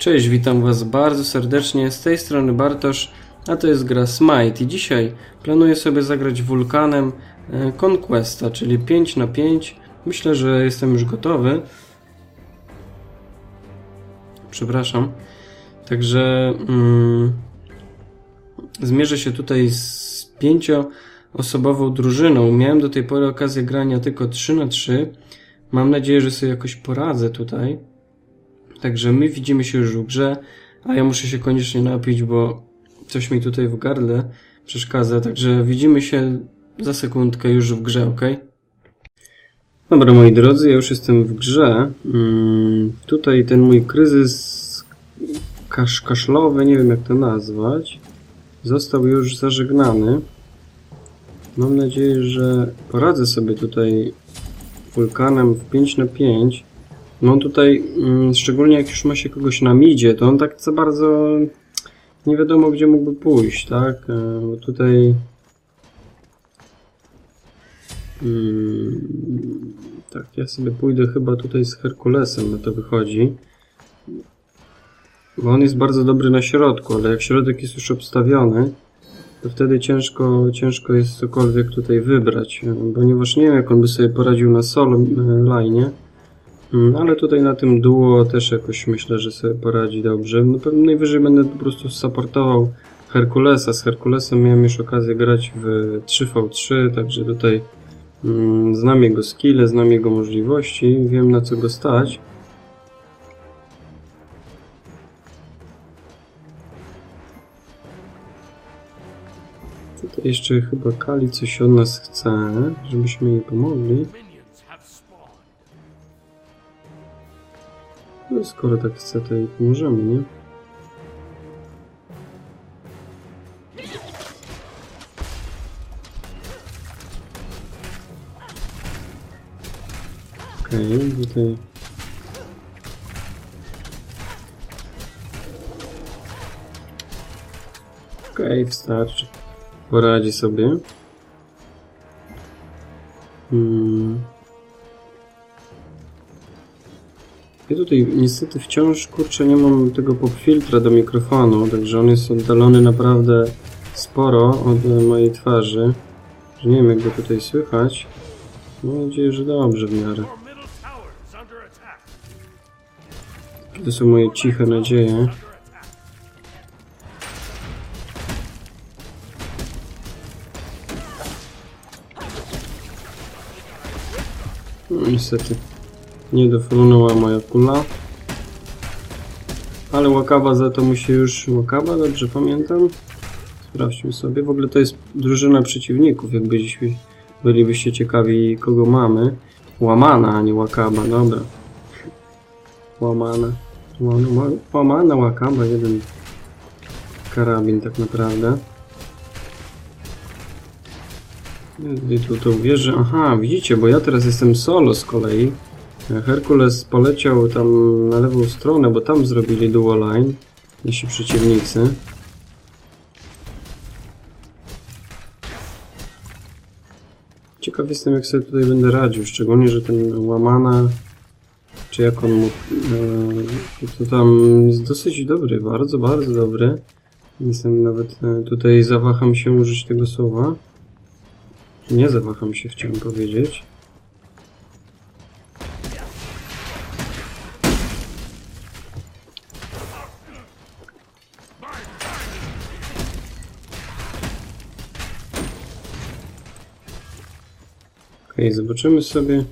Cześć, witam Was bardzo serdecznie. Z tej strony Bartosz, a to jest gra Smite. I dzisiaj planuję sobie zagrać wulkanem e, Conquesta, czyli 5 na 5. Myślę, że jestem już gotowy. Przepraszam. Także mm, zmierzę się tutaj z pięcioosobową drużyną. Miałem do tej pory okazję grania tylko 3 na 3. Mam nadzieję, że sobie jakoś poradzę tutaj. Także my widzimy się już w grze, a ja muszę się koniecznie napić, bo coś mi tutaj w gardle przeszkadza. Także widzimy się za sekundkę już w grze, ok? Dobra, moi drodzy, ja już jestem w grze. Mm, tutaj ten mój kryzys kasz kaszlowy, nie wiem jak to nazwać, został już zażegnany. Mam nadzieję, że poradzę sobie tutaj wulkanem w 5 na 5 no tutaj, mm, szczególnie jak już ma się kogoś na midzie, to on tak za bardzo nie wiadomo gdzie mógłby pójść, tak? E, bo tutaj mm, tak, ja sobie pójdę chyba tutaj z Herkulesem, na to wychodzi. Bo on jest bardzo dobry na środku, ale jak środek jest już obstawiony, to wtedy ciężko, ciężko jest cokolwiek tutaj wybrać, e, ponieważ nie wiem jak on by sobie poradził na solo line. Mm, ale tutaj na tym duo też jakoś myślę, że sobie poradzi dobrze. No pewnie najwyżej będę po prostu supportował Herkulesa. Z Herkulesem miałem już okazję grać w 3v3, także tutaj mm, znam jego skille, znam jego możliwości, wiem na co go stać. Tutaj jeszcze chyba Kali coś od nas chce, żebyśmy jej pomogli. No skoro tak chce, to jej pomożemy, nie? Okej, okay, tutaj... Okej, okay, wystarczy. Poradzi sobie. Hmm. Ja tutaj niestety wciąż, kurczę, nie mam tego popfiltra do mikrofonu, także on jest oddalony naprawdę sporo od mojej twarzy. Nie wiem, jak go tutaj słychać. Mam nadzieję, że dobrze w miarę. To są moje ciche nadzieje. No niestety. Nie dofrunęła moja kula. Ale Łakawa za to musi już... Łakawa, dobrze pamiętam? Sprawdźmy sobie. W ogóle to jest drużyna przeciwników, jakby bylibyście ciekawi kogo mamy. Łamana, a nie Łakaba, dobra. Łamana. Łamana Łakaba, jeden karabin tak naprawdę. I tu to uwierzę. Aha, widzicie, bo ja teraz jestem solo z kolei. Herkules poleciał tam na lewą stronę, bo tam zrobili dual line nasi przeciwnicy. Ciekaw jestem jak sobie tutaj będę radził, szczególnie, że ten łamana czy jak on mógł e, to tam jest dosyć dobry, bardzo, bardzo dobry. Jestem nawet e, tutaj zawaham się użyć tego słowa. Nie zawaham się, chciałem powiedzieć. Ok, zobaczymy sobie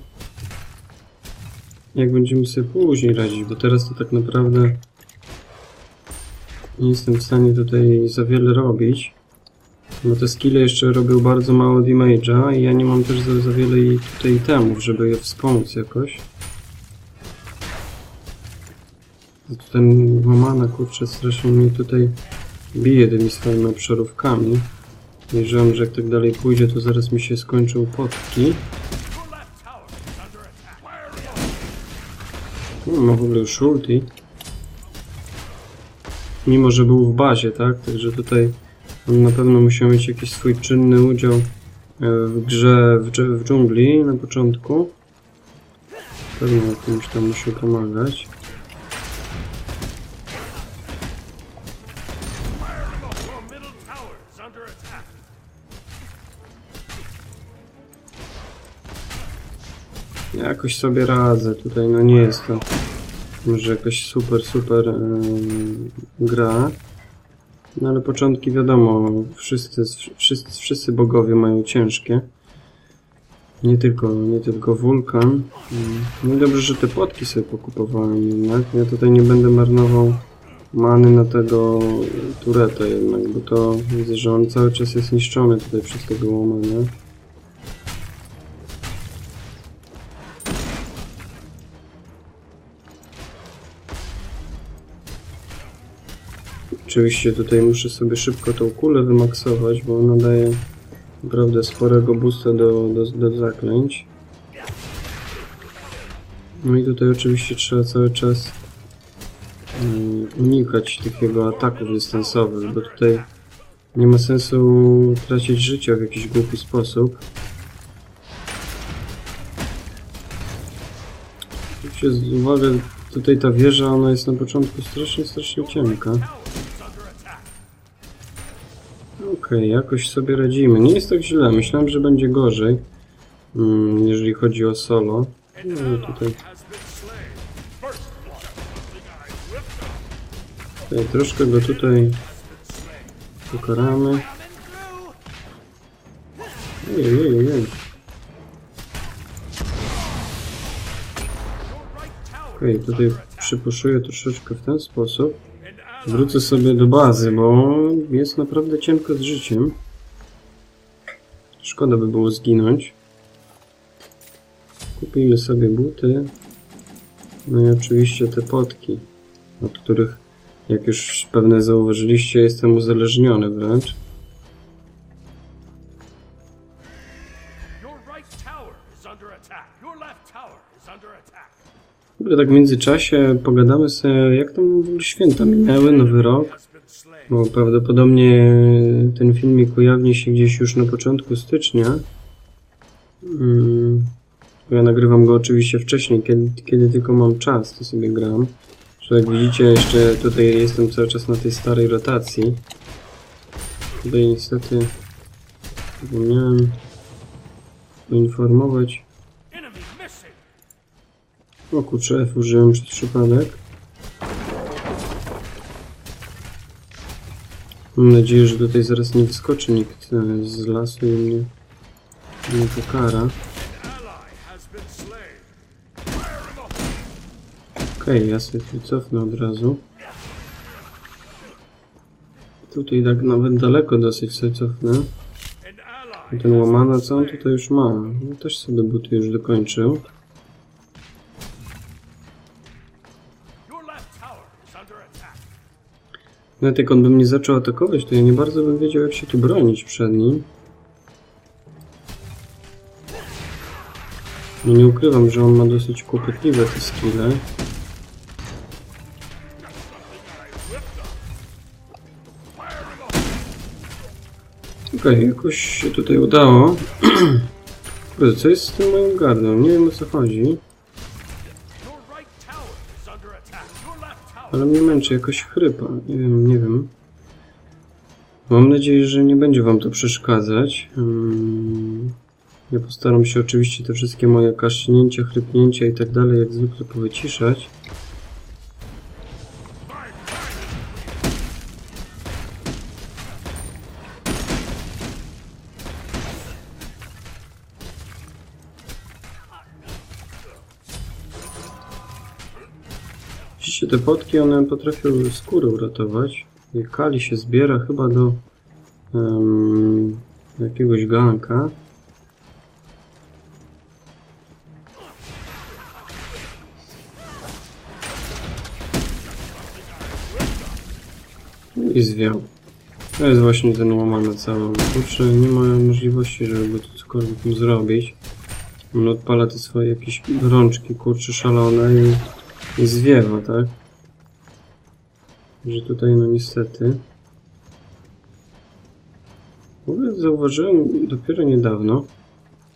jak będziemy sobie później radzić, bo teraz to tak naprawdę nie jestem w stanie tutaj za wiele robić. Bo te skille jeszcze robią bardzo mało damage'a i ja nie mam też za, za wiele tutaj itemów, żeby je wspomóc jakoś. Ten łamana kurczę strasznie mnie tutaj bije tymi swoimi obszarówkami. Wierzyłem, że jak tak dalej pójdzie, to zaraz mi się skończą potki. No, ma w ogóle już ulti. Mimo, że był w bazie, tak? Także tutaj on na pewno musiał mieć jakiś swój czynny udział e, w grze w, w dżungli na początku. Pewnie jakimś tam musiał pomagać. Jakoś sobie radzę tutaj, no nie jest to może jakaś super, super ym, gra. No ale początki wiadomo, wszyscy, wszyscy, wszyscy bogowie mają ciężkie. Nie tylko, nie tylko wulkan. No i dobrze, że te płotki sobie pokupowałem jednak. Ja tutaj nie będę marnował many na tego tureta jednak, bo to widzę, że on cały czas jest niszczony tutaj przez tego łamania. Oczywiście tutaj muszę sobie szybko tą kulę wymaksować, bo ona daje naprawdę sporego boosta do, do, do zaklęć. No i tutaj oczywiście trzeba cały czas mm, unikać tych jego ataków dystansowych, bo tutaj nie ma sensu tracić życia w jakiś głupi sposób. Zwróćcie uwagę, tutaj ta wieża, ona jest na początku strasznie, strasznie cienka. Okej, jakoś sobie radzimy. Nie jest tak źle. Myślałem, że będzie gorzej, mm, jeżeli chodzi o solo. No tutaj, tutaj troszkę go tutaj pokaramy. Ojej, ojej, ojej. Okej, tutaj przypuszuję troszeczkę w ten sposób. Wrócę sobie do bazy, bo jest naprawdę cienko z życiem. Szkoda by było zginąć. Kupimy sobie buty. No i oczywiście te potki, od których, jak już pewnie zauważyliście, jestem uzależniony wręcz. Ogóle tak w międzyczasie pogadamy sobie, jak tam święta minęły, nowy rok. Bo prawdopodobnie ten filmik ujawni się gdzieś już na początku stycznia. Mm, Ja nagrywam go oczywiście wcześniej, kiedy, kiedy tylko mam czas, to sobie gram. Że jak widzicie, jeszcze tutaj jestem cały czas na tej starej rotacji. Tutaj niestety zapomniałem poinformować. O kurczę, F użyłem przez przypadek. Mam nadzieję, że tutaj zaraz nie wyskoczy nikt e, z lasu i mnie nie pokara. Okej, ja sobie cofnę od razu. Tutaj tak nawet daleko dosyć sobie cofnę. Ten łamana, co on tutaj już ma? No, też sobie buty już dokończył. Nawet jak on by mnie zaczął atakować, to ja nie bardzo bym wiedział, jak się tu bronić przed nim. No nie ukrywam, że on ma dosyć kłopotliwe te skille. Okej, jakoś się tutaj udało. Co jest z tym moim gardłem? Nie wiem o co chodzi, ale mnie męczy jakoś chrypa. Nie wiem, nie wiem. Mam nadzieję, że nie będzie wam to przeszkadzać. Ja postaram się oczywiście te wszystkie moje kasznięcia, chrypnięcia i tak dalej jak zwykle powyciszać. Te potki, one potrafią skórę uratować. Kali się zbiera chyba do em, jakiegoś ganka. I zwiał. To jest właśnie ten łamany cały. Kurczę, nie ma możliwości, żeby tu cokolwiek zrobić. On odpala te swoje jakieś rączki, kurcze szalone i zwiewa, tak? Że tutaj, no niestety... W ogóle zauważyłem dopiero niedawno,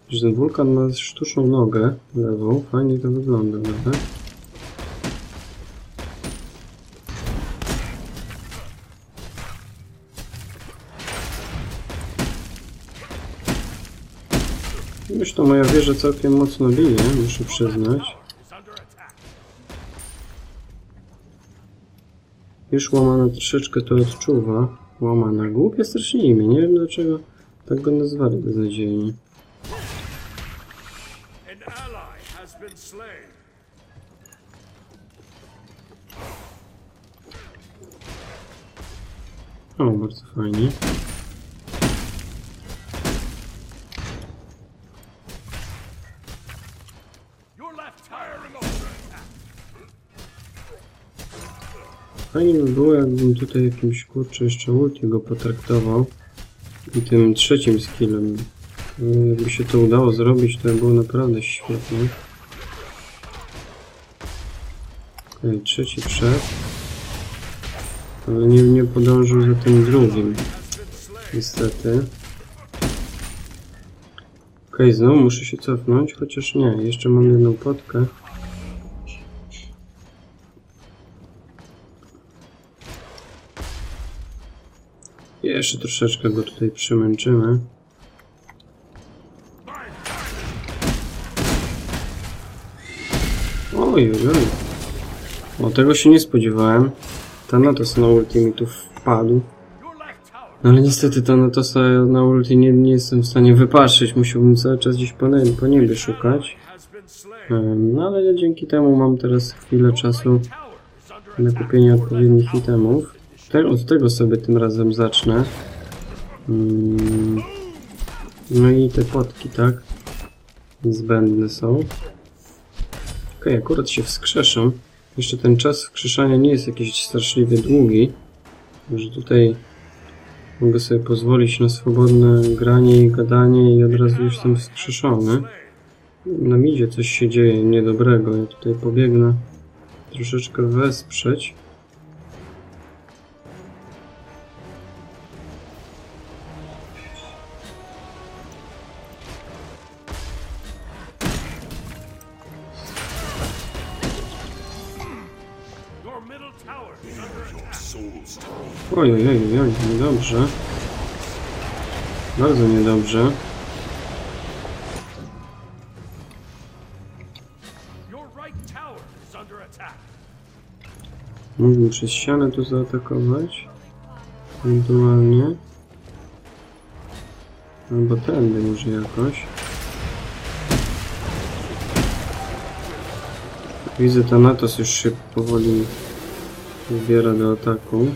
że ten wulkan ma sztuczną nogę lewą. Fajnie to wygląda, prawda? Zresztą moja wieża całkiem mocno bije, muszę przyznać. Już łamana troszeczkę to odczuwa. Łamana. Głupie strasznie imię. Nie wiem dlaczego tak go nazwali beznadziejnie. O, bardzo fajnie. Fajnie by było, jakbym tutaj jakimś kurczę jeszcze ulti go potraktował. I tym trzecim skillem. Yy, Jakby się to udało zrobić, to by było naprawdę świetnie. Okej, trzeci wszedł. Ale nie, nie podążył za tym drugim. Niestety. Okej, znowu muszę się cofnąć, chociaż nie, jeszcze mam jedną potkę. Jeszcze troszeczkę go tutaj przymęczymy. Oj, oj, oj. O, tego się nie spodziewałem. Thanatos na ulti mi tu wpadł. No ale niestety Thanatosa na ulti nie, nie jestem w stanie wypatrzyć. Musiałbym cały czas gdzieś po, po niebie szukać. No ale dzięki temu mam teraz chwilę czasu na kupienie odpowiednich itemów. Te, od tego sobie tym razem zacznę. Mm. No i te potki, tak? Niezbędne są. Okej, akurat się wskrzeszam. Jeszcze ten czas wskrzeszania nie jest jakiś straszliwie długi. Że tutaj mogę sobie pozwolić na swobodne granie i gadanie i od razu już jestem wskrzeszony. Na midzie coś się dzieje niedobrego. Ja tutaj pobiegnę troszeczkę wesprzeć. Attack. Oj, oj, oj, oj, niedobrze. Bardzo niedobrze. Mógłbym przez ścianę tu zaatakować. Ewentualnie. Albo tędy może jakoś. Widzę, Thanatos już się powoli zbiera do ataku.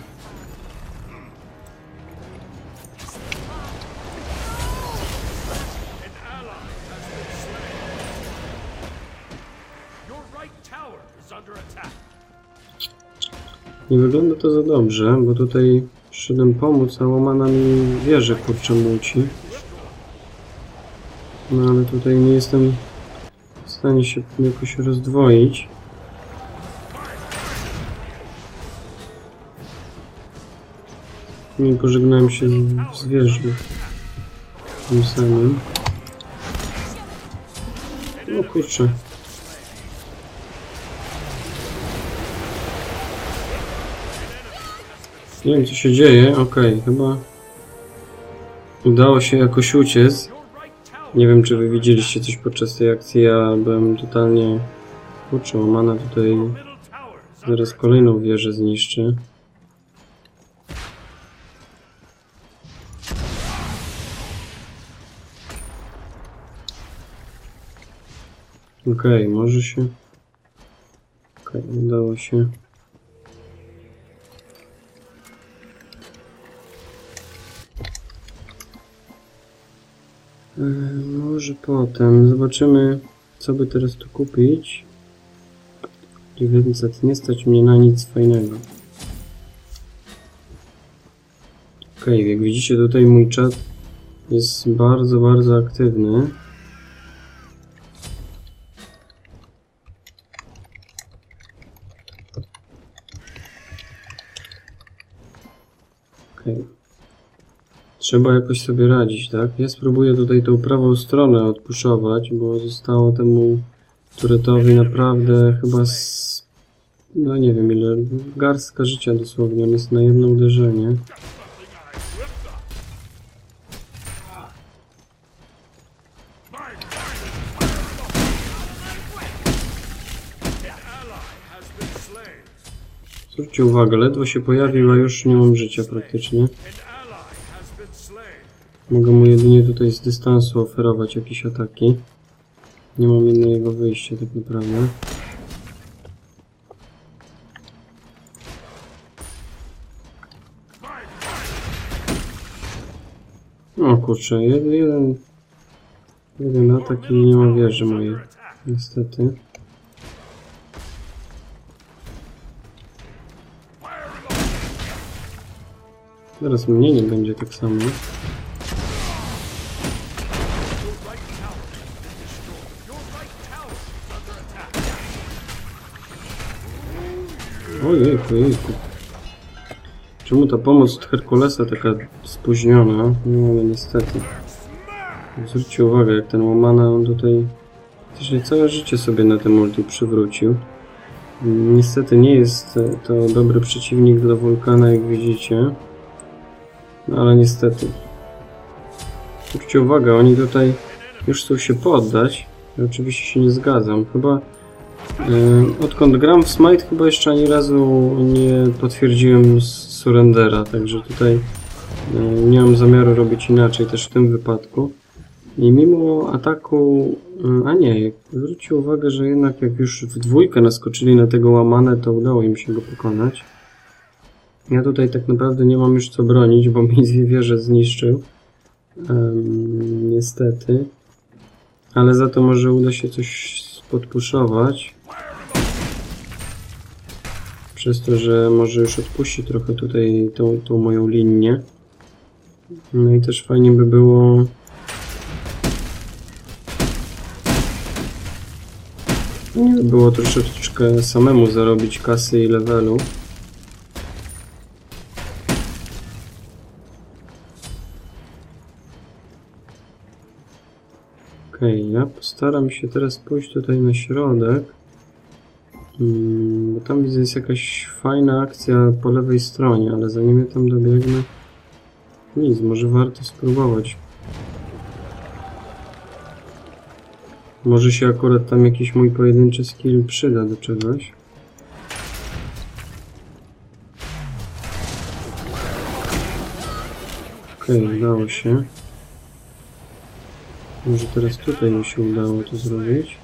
Nie wygląda to za dobrze, bo tutaj przyszedłem pomóc, a łamana mi wieżę kurczę muci. No ale tutaj nie jestem w stanie się jakoś rozdwoić. Nie pożegnałem się z, z wieżą. Tym samym. O kurczę. Nie wiem co się dzieje, okej, chyba udało się jakoś uciec. Nie wiem czy wy widzieliście coś podczas tej akcji, ja byłem totalnie kurczę, łamana tutaj zaraz kolejną wieżę zniszczy. Okej, może się... Okej, udało się. Może potem. Zobaczymy, co by teraz tu kupić. 900. Nie stać mnie na nic fajnego. Okej, jak widzicie tutaj mój czat jest bardzo, bardzo aktywny. Trzeba jakoś sobie radzić, tak? Ja spróbuję tutaj tą prawą stronę odpuszować, bo zostało temu turetowi naprawdę chyba z... no nie wiem ile, garstka życia dosłownie, on jest na jedno uderzenie. Zwróćcie uwagę, ledwo się pojawił, a już nie mam życia praktycznie. Mogę mu jedynie tutaj z dystansu oferować jakieś ataki. Nie mam innego wyjścia tak naprawdę. O kurczę, jeden, jeden, jeden atak i nie ma wieży mojej. Niestety. Teraz mnie nie będzie tak samo. Attack. Ojejku. Czemu ta pomoc od Herkulesa taka spóźniona? No ale niestety. Zwróćcie uwagę, jak ten łamana on tutaj praktycznie całe życie sobie na tym multi przywrócił. Niestety nie jest to dobry przeciwnik dla wulkana, jak widzicie. No ale niestety. Zwróćcie uwagę, oni tutaj już chcą się poddać. Ja oczywiście się nie zgadzam. Chyba E, Odkąd gram w Smite chyba jeszcze ani razu nie potwierdziłem surrendera, także tutaj e, nie mam zamiaru robić inaczej też w tym wypadku. I mimo ataku, e, a nie, zwróćcie uwagę, że jednak jak już w dwójkę naskoczyli na tego łamane, to udało im się go pokonać. Ja tutaj tak naprawdę nie mam już co bronić, bo mi dwie wieże zniszczył. Em, niestety. Ale za to może uda się coś podpuszować. Przez to, że może już odpuści trochę tutaj tą, tą moją linię. No i też fajnie by było... Nie by było troszeczkę samemu zarobić kasy i levelu. Postaram się teraz pójść tutaj na środek. Mm, bo tam widzę jest jakaś fajna akcja po lewej stronie, ale zanim ja tam dobiegnę... Nic, może warto spróbować. Może się akurat tam jakiś mój pojedynczy skill przyda do czegoś. Okej, udało się. Może teraz tutaj mi się udało to zrobić.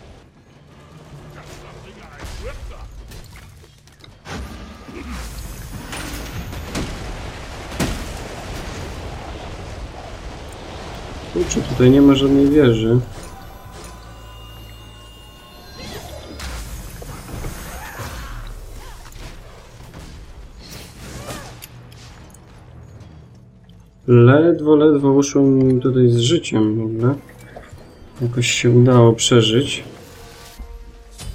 Kurczę, tutaj nie ma żadnej wieży. Ledwo, ledwo uszło mi tutaj z życiem w ogóle. Jakoś się udało przeżyć.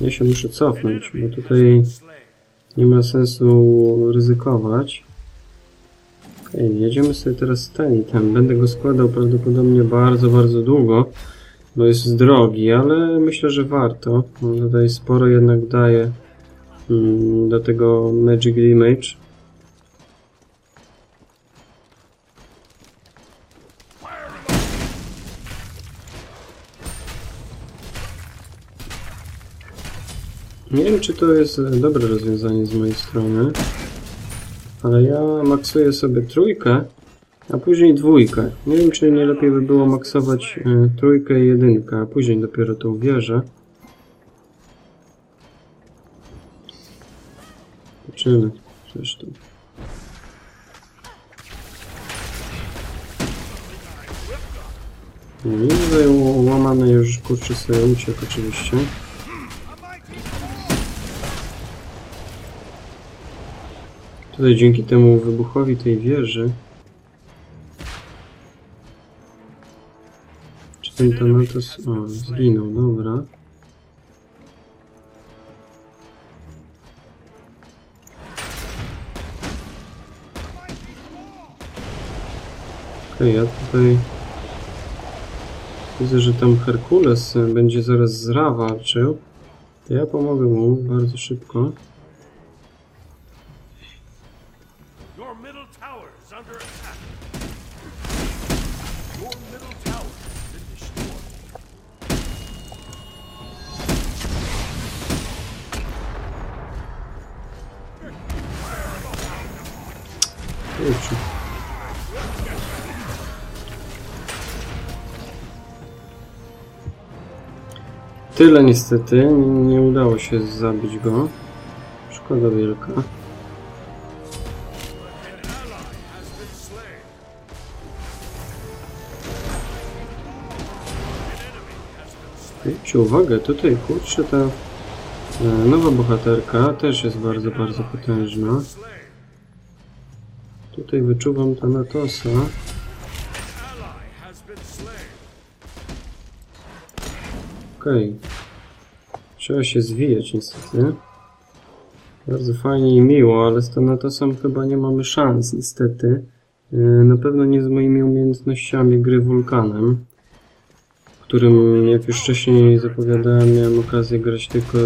Ja się muszę cofnąć, bo tutaj nie ma sensu ryzykować. Jedziemy sobie teraz ten i ten. Będę go składał prawdopodobnie bardzo, bardzo długo, bo jest drogi, ale myślę, że warto. Tutaj sporo jednak daje mm, do tego Magic Damage. Nie wiem, czy to jest e, dobre rozwiązanie z mojej strony, ale ja maksuję sobie trójkę, a później dwójkę. Nie wiem, czy nie lepiej by było maksować e, trójkę i jedynkę, a później dopiero tą wieżę. Zobaczymy zresztą. No i tutaj ł- łamany już kurczę sobie uciekł oczywiście. Tutaj dzięki temu wybuchowi tej wieży Czy ten Thanatos... O, zginął, dobra. Okej, ja tutaj... Widzę, że tam Herkules e, będzie zaraz z Ra walczył. To ja pomogę mu bardzo szybko. Tyle niestety, nie udało się zabić go. Szkoda wielka. Zwróćcie uwagę, tutaj kurczę ta e, nowa bohaterka też jest bardzo, bardzo potężna. Tutaj wyczuwam Thanatosa. Okej. Trzeba się zwijać niestety. Bardzo fajnie i miło, ale z Thanatosem chyba nie mamy szans niestety. E, Na pewno nie z moimi umiejętnościami gry wulkanem, którym jak już wcześniej zapowiadałem miałem okazję grać tylko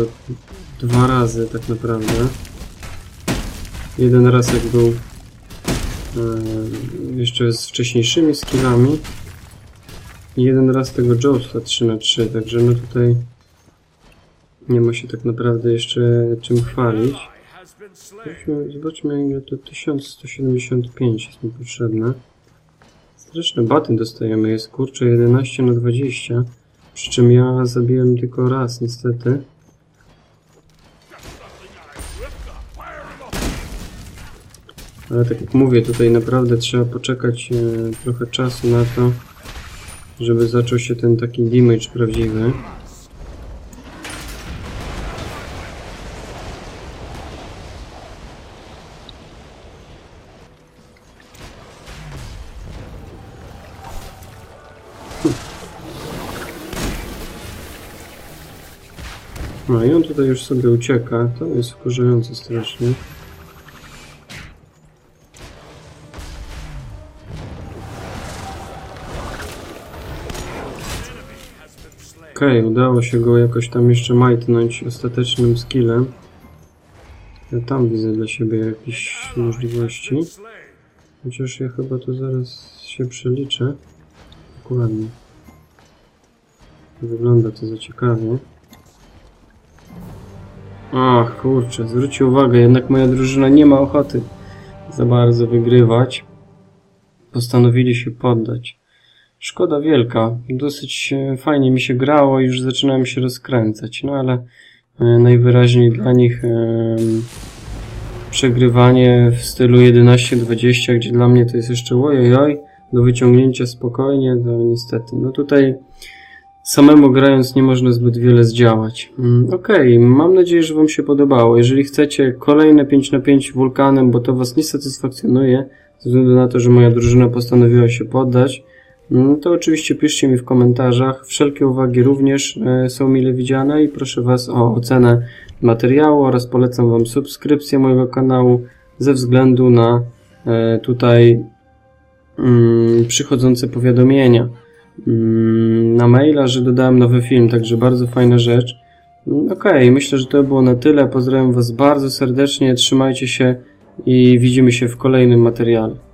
dwa razy tak naprawdę. Jeden raz jak był e, jeszcze z wcześniejszymi skillami jeden raz tego Joesta 3 na 3 także no tutaj nie ma się tak naprawdę jeszcze czym chwalić. Zobaczmy, zobaczmy ile to 1175 jest mi potrzebne. Straszne baty dostajemy, jest kurczę 11 na 20. Przy czym ja zabiłem tylko raz niestety. Ale tak jak mówię, tutaj naprawdę trzeba poczekać e, trochę czasu na to, żeby zaczął się ten taki damage prawdziwy. No i on tutaj już sobie ucieka. To jest wkurzające strasznie. Okej, udało się go jakoś tam jeszcze majtnąć ostatecznym skillem. Ja tam widzę dla siebie jakieś możliwości. Chociaż ja chyba to zaraz się przeliczę. Dokładnie. Wygląda to za ciekawie. Ach, kurczę, zwróćcie uwagę, jednak moja drużyna nie ma ochoty za bardzo wygrywać. Postanowili się poddać. Szkoda wielka. Dosyć e, fajnie mi się grało i już zaczynałem się rozkręcać, no ale e, najwyraźniej dla nich em, przegrywanie w stylu 11-20, gdzie dla mnie to jest jeszcze ojojoj, do wyciągnięcia spokojnie, to niestety. No tutaj samemu grając nie można zbyt wiele zdziałać. Mm, Okej, mam nadzieję, że Wam się podobało. Jeżeli chcecie kolejne 5 na 5 wulkanem, bo to Was nie satysfakcjonuje, ze względu na to, że moja drużyna postanowiła się poddać, to oczywiście piszcie mi w komentarzach. Wszelkie uwagi również e, są mile widziane i proszę Was o ocenę materiału oraz polecam Wam subskrypcję mojego kanału ze względu na e, tutaj mm, przychodzące powiadomienia mm, na maila, że dodałem nowy film, także bardzo fajna rzecz. Mm, Okej, myślę, że to było na tyle. Pozdrawiam Was bardzo serdecznie, trzymajcie się i widzimy się w kolejnym materiale.